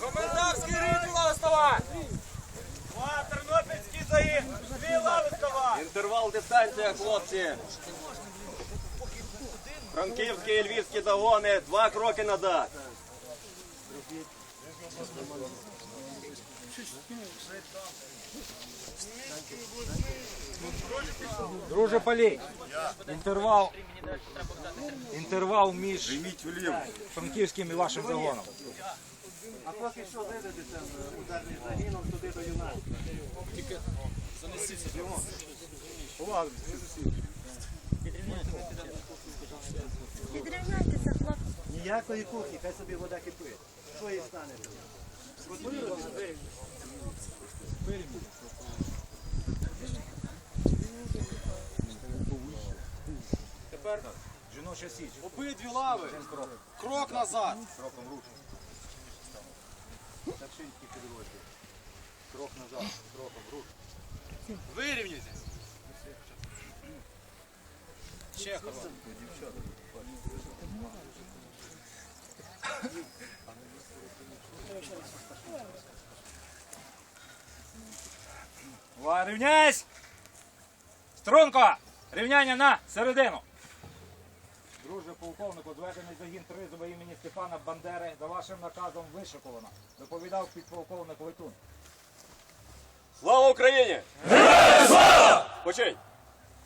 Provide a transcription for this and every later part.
Комендантський рід загін! Дві Лавискова! Інтервал дистанція, хлопці. Франківські і львівські загони. Два кроки назад. Друже Полей, інтервал, інтервал між франківським і вашим загоном. А поки що виведеться ударним загином туди до юнацтва. Відрівняйтеся, хлопці. Ніякої кухні, хай собі вода кипить. Що їй стане? Тепер жіноча січ. Обидві лави! Крок назад! Старшинський підрозділ. Крок назад, кроком рух. Вирівняйтесь! Чехова. Ва, рівняйсь! Струнко! Рівняння на середину! Друже полковнику, зведений загін Тризуба імені Степана Бандери за вашим наказом вишиковано. Доповідав підполковник Войтун. Слава Україні! Героям слава! Почень!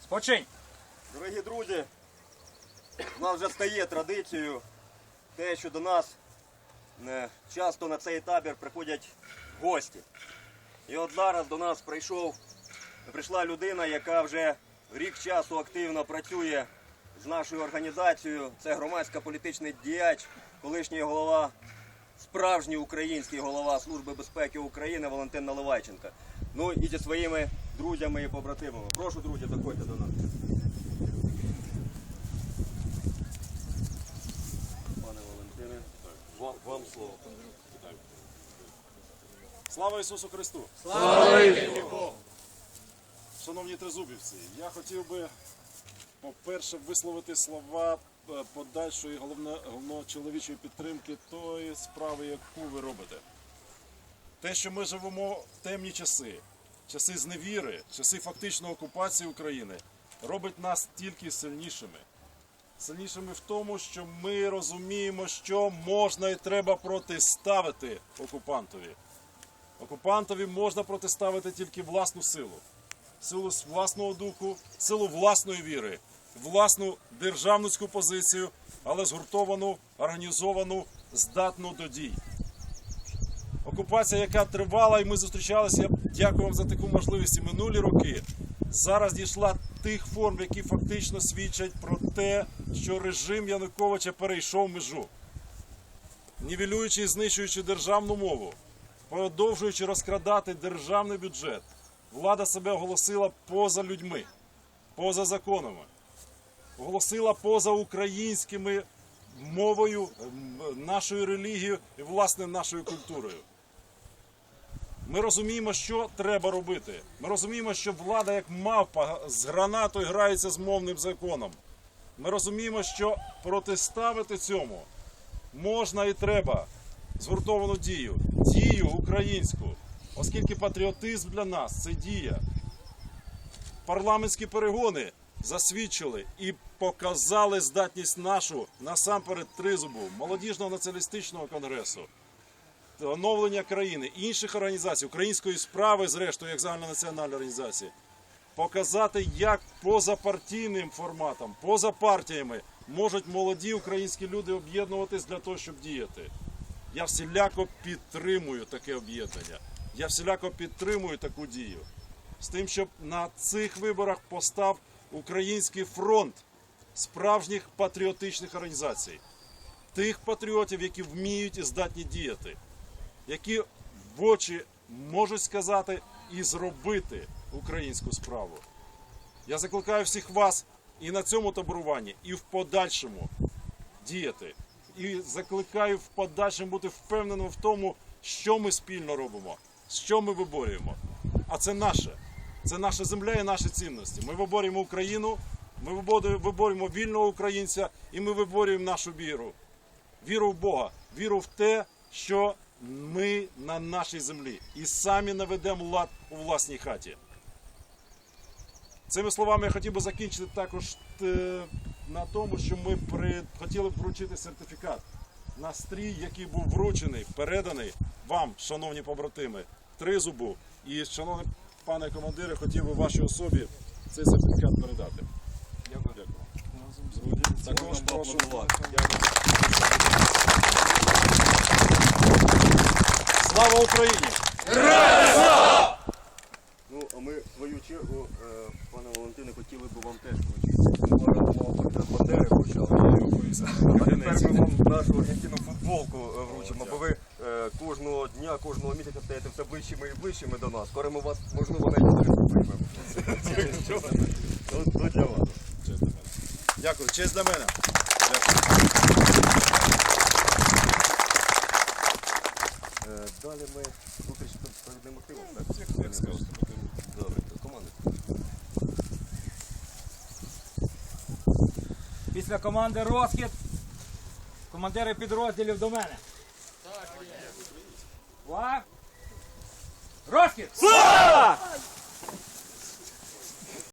Спочинь! Дорогі друзі, в нас вже стає традицією те, що до нас часто на цей табір приходять гості. І от зараз до нас прийшов, прийшла людина, яка вже рік часу активно працює з нашою організацією. Це громадська політичний діяч, колишній голова, справжній український голова Служби безпеки України Валентин Наливайченко. Ну і зі своїми друзями і побратимами. Прошу, друзі, заходьте до нас. Пане Валентине, вам, вам слово. Слава Ісусу Христу! Слава Шановні тризубівці, я хотів би, по-перше, висловити слова е, подальшої головно, головночоловічої підтримки тої справи, яку ви робите. Те, що ми живемо в темні часи, часи зневіри, часи фактичної окупації України, робить нас тільки сильнішими. Сильнішими в тому, що ми розуміємо, що можна і треба протиставити окупантові. Окупантові можна протиставити тільки власну силу, силу власного духу, силу власної віри, власну державницьку позицію, але згуртовану, організовану, здатну до дій. Окупація, яка тривала, і ми зустрічалися, я дякую вам за таку можливість і минулі роки. Зараз дійшла тих форм, які фактично свідчать про те, що режим Януковича перейшов межу, нівелюючи і знищуючи державну мову, продовжуючи розкрадати державний бюджет, влада себе оголосила поза людьми, поза законами, оголосила поза українськими мовою, нашою релігією і власне нашою культурою. Ми розуміємо, що треба робити. Ми розуміємо, що влада, як мавпа з гранатою грається з мовним законом. Ми розуміємо, що протиставити цьому можна і треба згуртовану дію, дію українську, оскільки патріотизм для нас це дія. Парламентські перегони засвідчили і показали здатність нашу насамперед тризубу молодіжного націоналістичного конгресу, оновлення країни, інших організацій, української справи, зрештою, як загальнонаціональна організація, показати, як поза партійним форматом, поза партіями можуть молоді українські люди об'єднуватись для того, щоб діяти. Я всіляко підтримую таке об'єднання. Я всіляко підтримую таку дію. З тим, щоб на цих виборах постав український фронт справжніх патріотичних організацій, тих патріотів, які вміють і здатні діяти, які в очі можуть сказати і зробити українську справу. Я закликаю всіх вас і на цьому таборуванні, і в подальшому діяти. І закликаю в подальшому бути впевненим в тому, що ми спільно робимо, що ми виборюємо. А це наше. Це наша земля і наші цінності. Ми виборюємо Україну, Ми виборюємо- вільного українця і ми виборюємо нашу віру. Віру в Бога, віру в те, що ми на нашій землі і самі наведемо лад у власній хаті. Цими словами я хотів би закінчити також е, на тому, що ми при... хотіли б вручити сертифікат на стрій, який був вручений, переданий вам, шановні побратими, тризубу. І, шановний пане командире, хотів би вашій особі цей сертифікат передати. Дякую. Дякую. Також прошу. Слава Україні! Ну, а ми в свою чергу, е, пане Валентине, хотіли б вам теж тепер ми вам нашу аргентину футболку е, вручимо, бо ви е, кожного дня, кожного місяця стаєте все ближчими і ближчими до нас. Скоро ми вас, можливо, навіть не приймемо. Вас. Честь для мене. Дякую, честь для мене. Е, Далі ми зустріч перед активом, так? Як скажете. Добре, команди. Після команди розхід. Командири підрозділів до мене. Так, є. Розхід!